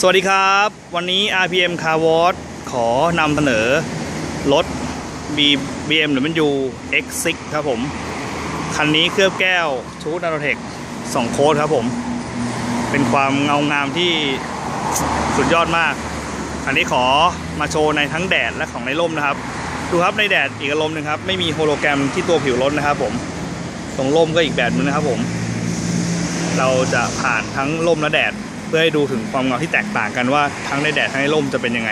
สวัสดีครับ วันนี้ RPM Car Wash ขอนำเสนอ รถ B BMW X6 ครับผม คันนี้เคลือบแก้วชูดนาโรเทค2โค้ดครับผม เป็นความเงางามที่สุดยอดมาก อันนี้ขอมาโชว์ในทั้งแดดและของในร่มนะครับ ดูครับในแดดอีกอารมณ์หนึ่งครับ ไม่มีโฮโลแกรมที่ตัวผิวรถนะครับผมตรงร่มก็อีกแบบหนึงนะครับผม เราจะผ่านทั้งร่มและแดด เพื่อให้ดูถึงความเงาที่แตกต่างกันว่าทั้งในแดดทั้งในร่มจะเป็นยังไง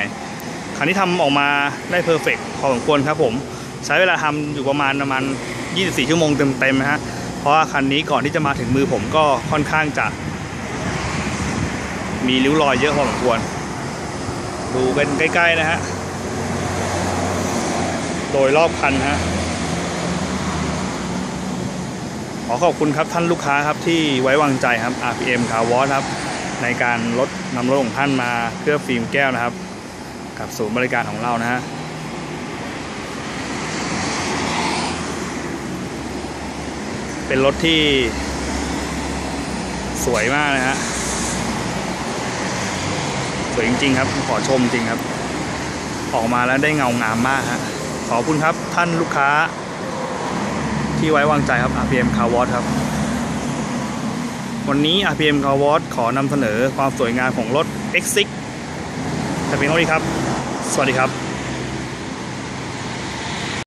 คันที่ทำออกมาได้เพอร์เฟกพอสมควรครับผม ใช้เวลาทำอยู่ประมาณประมาณ 24 ชั่วโมงเต็มๆนะฮะเพราะว่าคันนี้ก่อนที่จะมาถึงมือผมก็ค่อนข้างจะมีริ้วรอยเยอะพอสมควร ดูเป็นใกล้ ๆ นะฮะ โดยรอบคันฮะ ขอขอบคุณครับท่านลูกค้าครับที่ไว้วางใจครับ RPM Car Wash ครับ ในการลดนำรถของท่านมาเคลือบฟิล์มแก้วนะครับ กับศูนย์บริการของเรานะฮะเป็นรถที่สวยมากนะฮะสวยจริงๆครับ ขอชมจริงครับ ออกมาแล้วได้เงางามมากฮะขอบคุณครับท่านลูกค้าที่ไว้วางใจครับ RPM Car Wash ครับ วันนี้ RPM Car Wash ขอนำเสนอความสวยงามของรถ X6 แต่เพียงเท่านี้ครับ สวัสดีครับ